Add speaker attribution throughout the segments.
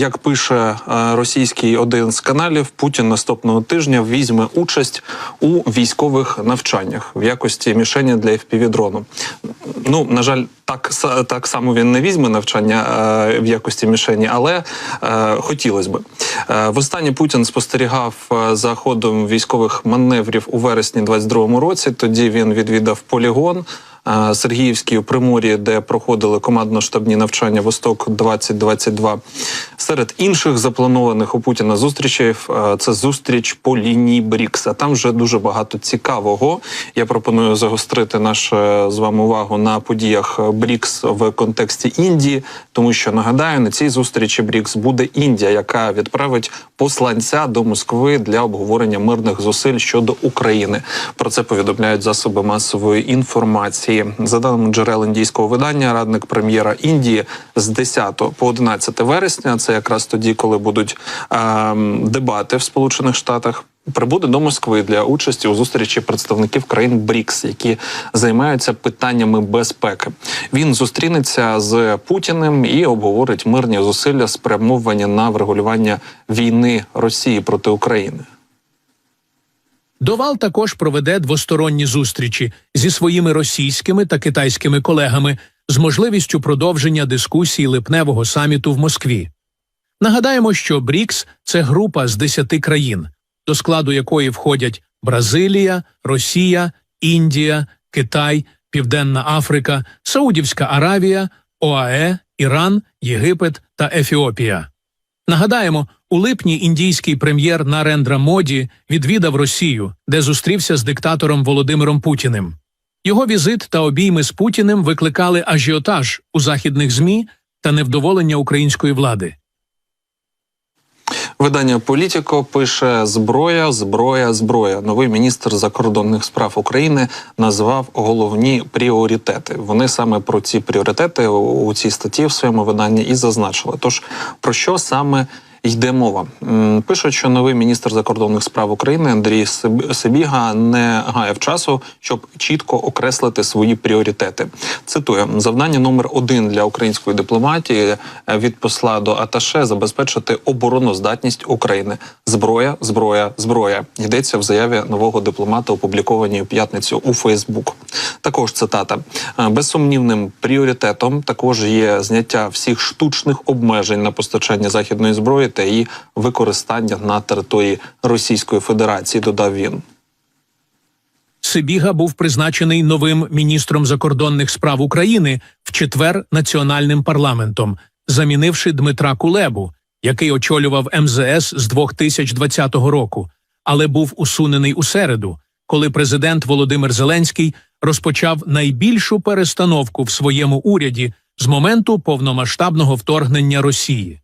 Speaker 1: Як пише е, російський один з каналів, Путін наступного тижня візьме участь у військових навчаннях в якості мішені для FPV-дрону. Ну на жаль, так так само він не візьме навчання е, в якості мішені, але е, хотілося би. Е, Востаннє Путін спостерігав за ходом військових маневрів у вересні 22-му році. Тоді він відвідав полігон. Сергіївській у Примор'ї, де проходили командно-штабні навчання Восток 2022 Серед інших запланованих у Путіна зустрічей е, це зустріч по лінії БРІКС. А там вже дуже багато цікавого. Я пропоную загострити нашу е, з вами увагу на подіях БРІКС в контексті Індії, тому що нагадаю, на цій зустрічі БРІКС буде Індія, яка відправить посланця до Москви для обговорення мирних зусиль щодо України. Про це повідомляють засоби масової інформації. За даними джерел індійського видання, радник прем'єра Індії з 10 по 11 вересня, це якраз тоді, коли будуть ем, дебати в Сполучених Штатах. Прибуде до Москви для участі у зустрічі представників країн БРІКС, які займаються питаннями безпеки. Він зустрінеться з Путіним і обговорить мирні зусилля, спрямовані на врегулювання війни Росії проти України.
Speaker 2: Довал також проведе двосторонні зустрічі зі своїми російськими та китайськими колегами з можливістю продовження дискусії липневого саміту в Москві. Нагадаємо, що БРІКС це група з 10 країн, до складу якої входять Бразилія, Росія, Індія, Китай, Південна Африка, Саудівська Аравія, ОАЕ, Іран, Єгипет та Ефіопія. Нагадаємо, у липні індійський прем'єр Нарендра Моді відвідав Росію, де зустрівся з диктатором Володимиром Путіним. Його візит та обійми з Путіним викликали ажіотаж у західних змі та невдоволення української влади.
Speaker 1: Видання Політіко пише зброя, зброя, зброя. Новий міністр закордонних справ України назвав головні пріоритети. Вони саме про ці пріоритети у цій статті в своєму виданні і зазначили. Тож про що саме йде мова? Пишуть, що новий міністр закордонних справ України Андрій Сиб- Сибіга не гаяв часу, щоб чітко окреслити свої пріоритети. Цитую завдання номер один для української дипломатії е, від посла до Аташе забезпечити обороноздатність України. Зброя, зброя, зброя. Йдеться в заяві нового дипломата, опублікованій у п'ятницю у Фейсбук. Також цитата «Е, безсумнівним пріоритетом також є зняття всіх штучних обмежень на постачання західної зброї та її використання на території Російської Федерації. Додав він.
Speaker 2: Сибіга був призначений новим міністром закордонних справ України в четвер національним парламентом, замінивши Дмитра Кулебу, який очолював МЗС з 2020 року, але був усунений у середу, коли президент Володимир Зеленський розпочав найбільшу перестановку в своєму уряді з моменту повномасштабного вторгнення Росії.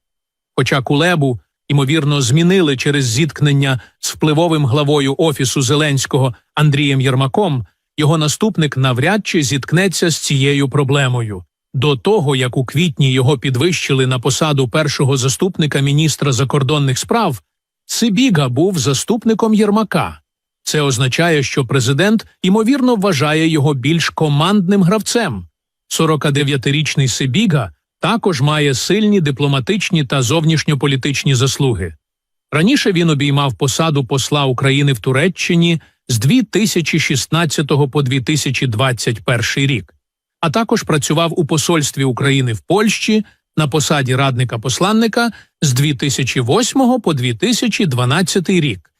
Speaker 2: Хоча Кулебу, ймовірно, змінили через зіткнення з впливовим главою офісу Зеленського Андрієм Єрмаком, його наступник навряд чи зіткнеться з цією проблемою. До того, як у квітні його підвищили на посаду першого заступника міністра закордонних справ, Сибіга був заступником Єрмака. Це означає, що президент ймовірно вважає його більш командним гравцем. 49-річний Сибіга також має сильні дипломатичні та зовнішньополітичні заслуги. Раніше він обіймав посаду посла України в Туреччині з 2016 по 2021 рік, а також працював у посольстві України в Польщі на посаді радника посланника з 2008 по 2012 рік.